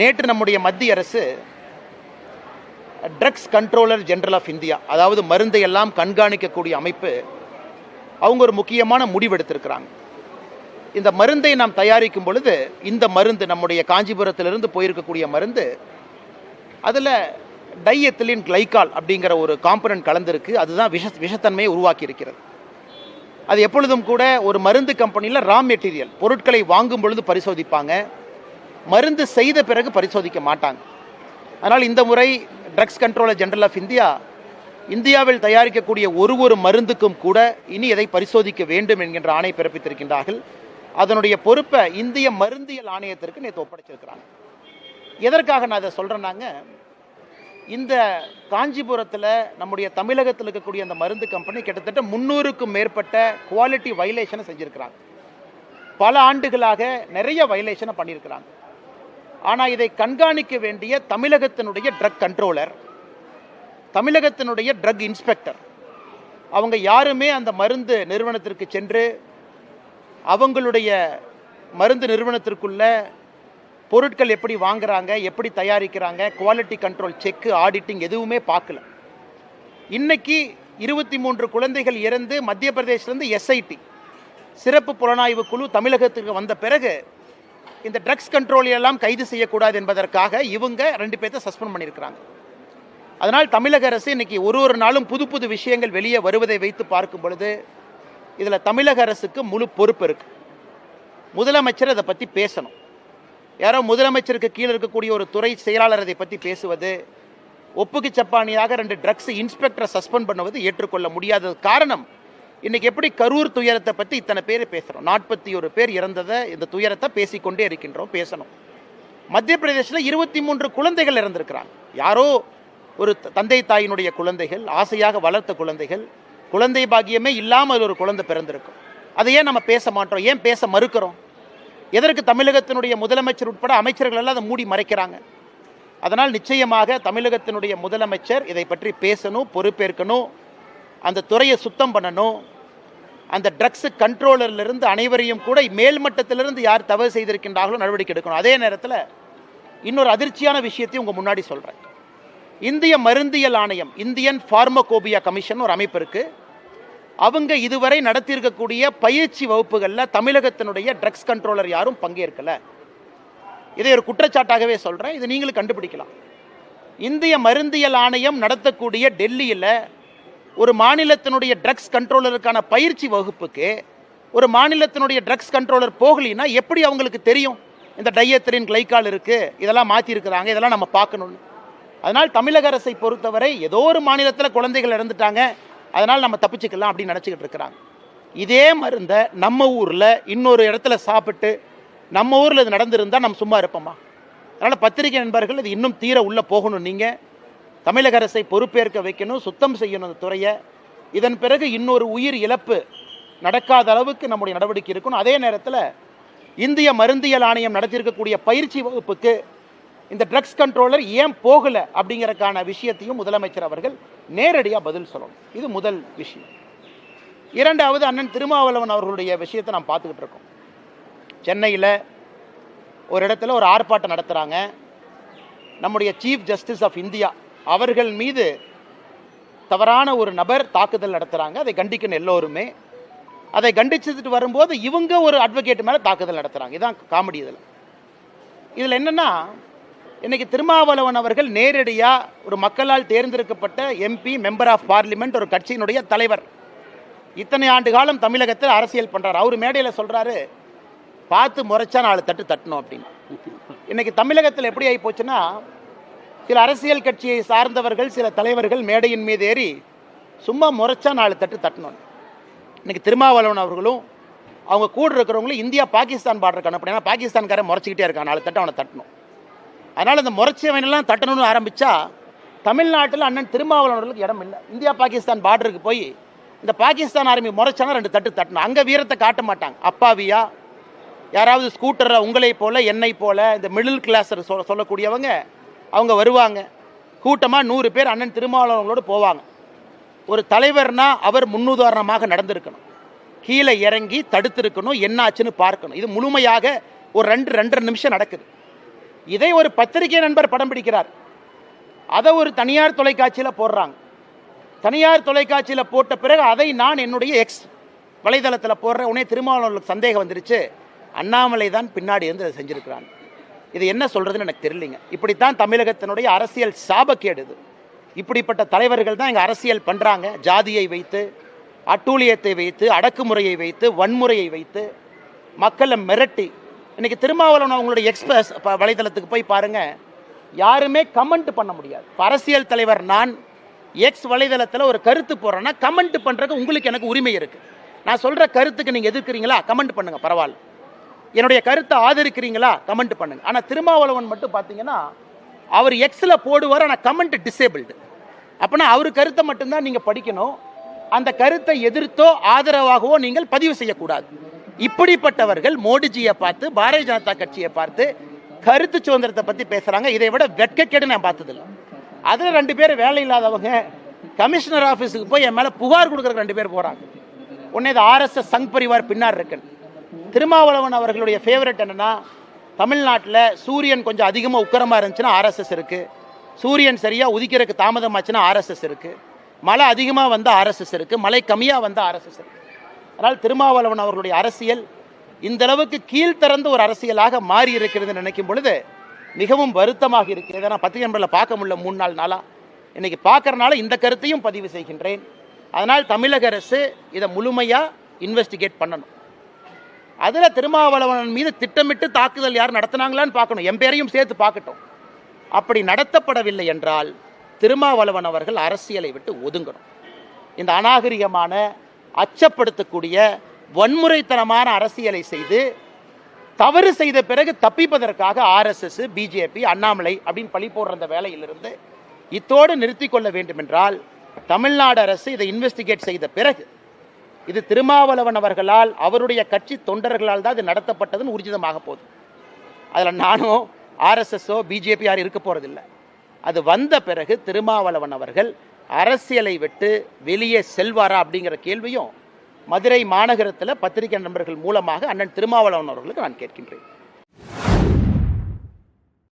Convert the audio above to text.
நேற்று நம்முடைய மத்திய அரசு drugs controller general of India அதாவது மருந்தை எல்லாம் கண்காணிக்கக்கூடிய அமைப்பு அவங்க ஒரு முக்கியமான முடிவெடுத்திருக்கிறாங்க இந்த மருந்தை நாம் தயாரிக்கும் பொழுது இந்த மருந்து நம்முடைய காஞ்சிபுரத்திலிருந்து போயிருக்கக்கூடிய மருந்து அதில் டைஎத்திலின் கிளைக்கால் அப்படிங்கிற ஒரு காம்பனன்ட் கலந்திருக்கு அதுதான் விஷ விஷத்தன்மையை உருவாக்கி இருக்கிறது அது எப்பொழுதும் கூட ஒரு மருந்து கம்பெனியில் ரா மெட்டீரியல் பொருட்களை வாங்கும் பொழுது பரிசோதிப்பாங்க. மருந்து செய்த பிறகு பரிசோதிக்க மாட்டாங்க. அதனால் இந்த முறை drugs controller general of India இந்தியாவில் தயாரிக்கக்கூடிய ஒரு ஒரு மருந்துக்கும் கூட இனி இதை பரிசோதிக்க வேண்டும் என்கின்ற ஆணை பிறப்பித்திருக்கின்றார்கள். அதனுடைய பொறுப்பை இந்திய மருந்தியல் ஆணையத்திற்கு நேற்று ஒப்படைச்சிருக்கிறாங்க. எதற்காக நான் இதை சொல்கிறேன்னாங்க இந்த காஞ்சிபுரத்தில் நம்முடைய தமிழகத்தில் இருக்கக்கூடிய அந்த மருந்து கம்பெனி கிட்டத்தட்ட முந்நூறுக்கும் மேற்பட்ட குவாலிட்டி வைலேஷனை செஞ்சுருக்கிறாங்க. பல ஆண்டுகளாக நிறைய வைலேஷனை பண்ணியிருக்கிறாங்க ஆனால் இதை கண்காணிக்க வேண்டிய தமிழகத்தினுடைய ட்ரக் கண்ட்ரோலர் தமிழகத்தினுடைய ட்ரக் இன்ஸ்பெக்டர் அவங்க யாருமே அந்த மருந்து நிறுவனத்திற்கு சென்று அவங்களுடைய மருந்து நிறுவனத்திற்குள்ள பொருட்கள் எப்படி வாங்குறாங்க எப்படி தயாரிக்கிறாங்க குவாலிட்டி கண்ட்ரோல் செக்கு ஆடிட்டிங் எதுவுமே பார்க்கல. இன்னைக்கு இருபத்தி மூன்று குழந்தைகள் இறந்து மத்திய பிரதேசிலேருந்து எஸ்ஐடி சிறப்பு புலனாய்வு குழு தமிழகத்துக்கு வந்த பிறகு இந்த ட்ரக்ஸ் கண்ட்ரோல் எல்லாம் கைது செய்யக்கூடாது என்பதற்காக இவங்க ரெண்டு பேர்த்த சஸ்பெண்ட் பண்ணியிருக்கிறாங்க அதனால் தமிழக அரசு இன்னைக்கு ஒரு ஒரு நாளும் புது புது விஷயங்கள் வெளியே வருவதை வைத்து பார்க்கும் பொழுது இதில் தமிழக அரசுக்கு முழு பொறுப்பு இருக்கு. முதலமைச்சர் அதை பற்றி பேசணும். யாரோ முதலமைச்சருக்கு கீழே இருக்கக்கூடிய ஒரு துறை செயலாளர் அதை பற்றி பேசுவது ஒப்புக்கு சப்பானியாக ரெண்டு ட்ரக்ஸ் இன்ஸ்பெக்டரை சஸ்பெண்ட் பண்ணுவது ஏற்றுக்கொள்ள முடியாதது காரணம் இன்னைக்கு எப்படி கரூர் துயரத்தை பற்றி இத்தனை பேர் பேசுகிறோம் நாற்பத்தி ஒரு பேர் இறந்ததை இந்த துயரத்தை பேசிக்கொண்டே இருக்கின்றோம் பேசணும். மத்திய பிரதேசில் இருபத்தி மூன்று குழந்தைகள் இறந்திருக்கிறாங்க. யாரோ ஒரு த- தந்தை தாயினுடைய குழந்தைகள் ஆசையாக வளர்த்த குழந்தைகள் குழந்தை பாக்கியமே இல்லாமல் ஒரு குழந்தை பிறந்திருக்கும். அதை ஏன் நம்ம பேச மாட்டோம்? ஏன் பேச மறுக்கிறோம்? எதற்கு தமிழகத்தினுடைய முதலமைச்சர் உட்பட அமைச்சர்கள் எல்லாம் அதை மூடி மறைக்கிறாங்க? அதனால் நிச்சயமாக தமிழகத்தினுடைய முதலமைச்சர் இதை பற்றி பேசணும் பொறுப்பேற்கணும் அந்த துறையை சுத்தம் பண்ணணும் அந்த ட்ரக்ஸு கண்ட்ரோலர்லேருந்து அனைவரையும் கூட மேல்மட்டத்திலிருந்து யார் தவறு செய்திருக்கின்றார்களோ நடவடிக்கை எடுக்கணும். அதே நேரத்தில் இன்னொரு அதிர்ச்சியான விஷயத்தையும் உங்கள் முன்னாடி சொல்கிறேன் இந்திய மருந்தியல் ஆணையம் இந்தியன் ஃபார்மகோபியா கமிஷன் ஒரு அமைப்பு இருக்குது அவங்க இதுவரை நடத்தியிருக்கக்கூடிய பயிற்சி வகுப்புகளில் தமிழகத்தினுடைய ட்ரக்ஸ் கண்ட்ரோலர் யாரும் பங்கேற்கலை. இதை ஒரு குற்றச்சாட்டாகவே சொல்கிறேன் இது நீங்களும் கண்டுபிடிக்கலாம். இந்திய மருந்தியல் ஆணையம் நடத்தக்கூடிய டெல்லியில் ஒரு மாநிலத்தினுடைய ட்ரக்ஸ் கண்ட்ரோலருக்கான பயிற்சி வகுப்புக்கு ஒரு மாநிலத்தினுடைய ட்ரக்ஸ் கண்ட்ரோலர் போகலினா எப்படி அவங்களுக்கு தெரியும்? இந்த டையத்திரின் கிளைக்கால் இருக்குது இதெல்லாம் மாற்றிருக்கிறாங்க இதெல்லாம் நம்ம பார்க்கணும்னு. அதனால் தமிழக அரசை பொறுத்தவரை ஏதோ ஒரு மாநிலத்தில் குழந்தைகள் இறந்துட்டாங்க அதனால் நம்ம தப்பிச்சுக்கலாம் அப்படின்னு நினச்சிக்கிட்டு இருக்கிறாங்க. இதே மருந்தை நம்ம ஊரில் இன்னொரு இடத்துல சாப்பிட்டு நம்ம ஊரில் இது நடந்திருந்தால் நம்ம சும்மா இருப்போமா? அதனால் பத்திரிகை நண்பர்கள் இது இன்னும் தீர உள்ளே போகணும் நீங்கள் தமிழக அரசை பொறுப்பேற்க வைக்கணும் சுத்தம் செய்யணும் அந்த துறையை. இதன் பிறகு இன்னொரு உயிர் இழப்பு நடக்காத அளவுக்கு நம்முடைய நடவடிக்கை இருக்கணும். அதே நேரத்தில் இந்திய மருந்தியல் ஆணையம் நடத்தியிருக்கக்கூடிய பயிற்சி வகுப்புக்கு இந்த ட்ரக்ஸ் கண்ட்ரோலர் ஏன் போகலை அப்படிங்கிறக்கான விஷயத்தையும் முதலமைச்சர் அவர்கள் நேரடியாக பதில் சொல்லணும். இது முதல் விஷயம். இரண்டாவது அண்ணன் திருமாவளவன் அவர்களுடைய விஷயத்தை நாம் பார்த்துக்கிட்டு இருக்கோம். சென்னையில் ஒரு இடத்துல ஒரு ஆர்ப்பாட்டம் நடத்துகிறாங்க நம்முடைய சீஃப் ஜஸ்டிஸ் ஆஃப் இந்தியா அவர்கள் மீது தவறான ஒரு நபர் தாக்குதல் நடத்துகிறாங்க அதை கண்டிக்கணும் எல்லோருமே. அதை கண்டிச்சுட்டு வரும்போது இவங்க ஒரு அட்வொகேட் மேலே தாக்குதல் நடத்துகிறாங்க இதுதான் காமெடி இதில். இதில் என்னென்னா இன்னைக்கு திருமாவளவன் அவர்கள் நேரடியாக ஒரு மக்களால் தேர்ந்தெடுக்கப்பட்ட எம்பி மெம்பர் ஆஃப் பார்லிமெண்ட் ஒரு கட்சியினுடைய தலைவர். இத்தனை ஆண்டு காலம் தமிழகத்தில் அரசியல் பண்ணுறாரு அவர் மேடையில் சொல்கிறாரு பார்த்து முறைச்சா நாலு தட்டு தட்டணும் அப்படின்னு. இன்னைக்கு தமிழகத்தில் எப்படி ஆகி போச்சுன்னா சில அரசியல் கட்சியை சார்ந்தவர்கள் சில தலைவர்கள் மேடையின் மீது ஏறி சும்மா முறைச்சா நாலு தட்டு தட்டணும். இன்னைக்கு திருமாவளவன் அவர்களும் அவங்க கூட இருக்கிறவங்களும் இந்தியா பாகிஸ்தான் பார்டருக்கு அனுப்பினா பாகிஸ்தான்காரன் முறைச்சிக்கிட்டே இருக்கான் நாலு தட்டு அவனை தட்டணும். அதனால் இந்த முறைச்சவனெல்லாம் தட்டணும்னு ஆரம்பித்தா தமிழ்நாட்டில் அண்ணன் திருமாவளவர்களுக்கு இடம் இல்லை. இந்தியா பாகிஸ்தான் பார்டருக்கு போய் இந்த பாகிஸ்தான் ஆர்மி முறைச்சானா ரெண்டு தட்டு தட்டணும். அங்கே வீரத்தை காட்ட மாட்டாங்க. அப்பாவியா யாராவது ஸ்கூட்டரை உங்களை போல் என்னை போல இந்த மிடில் கிளாஸர் சொல்ல சொல்லக்கூடியவங்க அவங்க வருவாங்க. கூட்டமாக நூறு பேர் அண்ணன் திருமாவளவங்களோடு போவாங்க. ஒரு தலைவர்னா அவர் முன்னுதாரணமாக நடந்திருக்கணும். கீழே இறங்கி தடுத்திருக்கணும் என்னாச்சுன்னு பார்க்கணும். இது முழுமையாக ஒரு ரெண்டு ரெண்டரை நிமிஷம் நடக்குது. இதை ஒரு பத்திரிகை நண்பர் படம் பிடிக்கிறார். அதை ஒரு தனியார் தொலைக்காட்சியில் போடுறாங்க. தனியார் தொலைக்காட்சியில் போட்ட பிறகு அதை நான் என்னுடைய எக்ஸ் வலைதளத்தில் போடுற உடனே திருமாவளவர்களுக்கு சந்தேகம் வந்துருச்சு. அண்ணாமலை தான் பின்னாடி இருந்து அதை செஞ்சுருக்கிறான். இது என்ன சொல்கிறதுன்னு எனக்கு தெரியலைங்க. இப்படித்தான் தமிழகத்தினுடைய அரசியல் சாபக்கேடு இது இப்படிப்பட்ட தலைவர்கள் தான் இங்கே அரசியல் பண்ணுறாங்க ஜாதியை வைத்து அட்டூழியத்தை வைத்து அடக்குமுறையை வைத்து வன்முறையை வைத்து மக்களை மிரட்டி. இன்றைக்கி திருமாவளவன் அவங்களுடைய எக்ஸ்பிரஸ் வலைதளத்துக்கு போய் பாருங்கள் யாருமே கமெண்ட் பண்ண முடியாது. அரசியல் தலைவர் நான் எக்ஸ் வலைதளத்தில் ஒரு கருத்து போடுறேன்னா கமெண்ட் பண்ணுறதுக்கு உங்களுக்கு எனக்கு உரிமை இருக்குது நான் சொல்கிற கருத்துக்கு நீங்கள் எதிர்க்கிறீங்களா? கமெண்ட் பண்ணுங்கள் பரவாயில்ல. என்னுடைய கருத்தை ஆதரிக்கிறீங்களா? கமெண்ட் பண்ணுங்க. ஆனால் திருமாவளவன் மட்டும் பார்த்தீங்கன்னா அவர் எக்ஸில் போடுவார் ஆனால் கமெண்ட் டிசேபிள்டு அப்படின்னா அவர் கருத்தை மட்டும்தான் நீங்கள் படிக்கணும். அந்த கருத்தை எதிர்த்தோ ஆதரவாகவோ நீங்கள் பதிவு செய்யக்கூடாது. இப்படிப்பட்டவர்கள் மோடிஜியை பார்த்து பாரதிய ஜனதா கட்சியை பார்த்து கருத்து சுதந்திரத்தை பற்றி பேசுகிறாங்க இதை விட வெட்கக்கேடு நான் பார்த்ததில்லை. அதில் ரெண்டு பேர் வேலை இல்லாதவங்க கமிஷனர் ஆஃபீஸுக்கு போய் என் மேலே புகார் கொடுக்குற ரெண்டு பேர் போகிறாங்க உடனே இது ஆர்எஸ்எஸ் சங் பரிவார் பின்னார் இருக்குன்னு. திருமாவளவன் அவர்களுடைய ஃபேவரட் என்னன்னா தமிழ்நாட்டில் சூரியன் கொஞ்சம் அதிகமாக உக்கரமாக இருந்துச்சுன்னா ஆர்எஸ்எஸ் இருக்கு. சூரியன் சரியாக உதிக்கிறதுக்கு தாமதமாச்சுன்னா ஆர்எஸ்எஸ் இருக்கு. மழை அதிகமாக வந்தால் ஆர்எஸ்எஸ் இருக்கு. மழை கம்மியாக வந்தால் ஆர்எஸ்எஸ் இருக்கு. அதனால் திருமாவளவன் அவர்களுடைய அரசியல் இந்த அளவுக்கு கீழ்த்திறந்த ஒரு அரசியலாக மாறி இருக்கிறது நினைக்கும் பொழுது மிகவும் வருத்தமாக இருக்கிறது. நான் பத்திரிகை நண்பரில் பார்க்க முடியல மூணு நாள். நாளாக இன்னைக்கு பார்க்குறனால இந்த கருத்தையும் பதிவு செய்கின்றேன். அதனால் தமிழக அரசு இதை முழுமையாக இன்வெஸ்டிகேட் பண்ணணும். அதில் திருமாவளவன் மீது திட்டமிட்டு தாக்குதல் யார் நடத்தினாங்களான்னு பார்க்கணும். என் பேரையும் சேர்த்து பார்க்கட்டும். அப்படி நடத்தப்படவில்லை என்றால் திருமாவளவன் அவர்கள் அரசியலை விட்டு ஒதுங்கணும். இந்த அநாகரிகமான அச்சப்படுத்தக்கூடிய வன்முறைத்தனமான அரசியலை செய்து தவறு செய்த பிறகு தப்பிப்பதற்காக ஆர்எஸ்எஸ் பிஜேபி அண்ணாமலை அப்படின்னு பழி போடுற அந்த வேலையிலிருந்து இத்தோடு நிறுத்தி கொள்ள வேண்டுமென்றால் தமிழ்நாடு அரசு இதை இன்வெஸ்டிகேட் செய்த பிறகு இது திருமாவளவன் அவர்களால் அவருடைய கட்சி தொண்டர்களால் தான் இது நடத்தப்பட்டதுன்னு ஊர்ஜிதமாக போகுது. அதில் நானும் ஆர்எஸ்எஸ்ஸோ பிஜேபி யாரும் இருக்க போகிறதில்லை அது வந்த பிறகு திருமாவளவன் அவர்கள் அரசியலை விட்டு வெளியே செல்வாரா அப்படிங்கிற கேள்வியும் மதுரை மாநகரத்தில் பத்திரிகை நண்பர்கள் மூலமாக அண்ணன் திருமாவளவன் அவர்களுக்கு நான் கேட்கின்றேன்.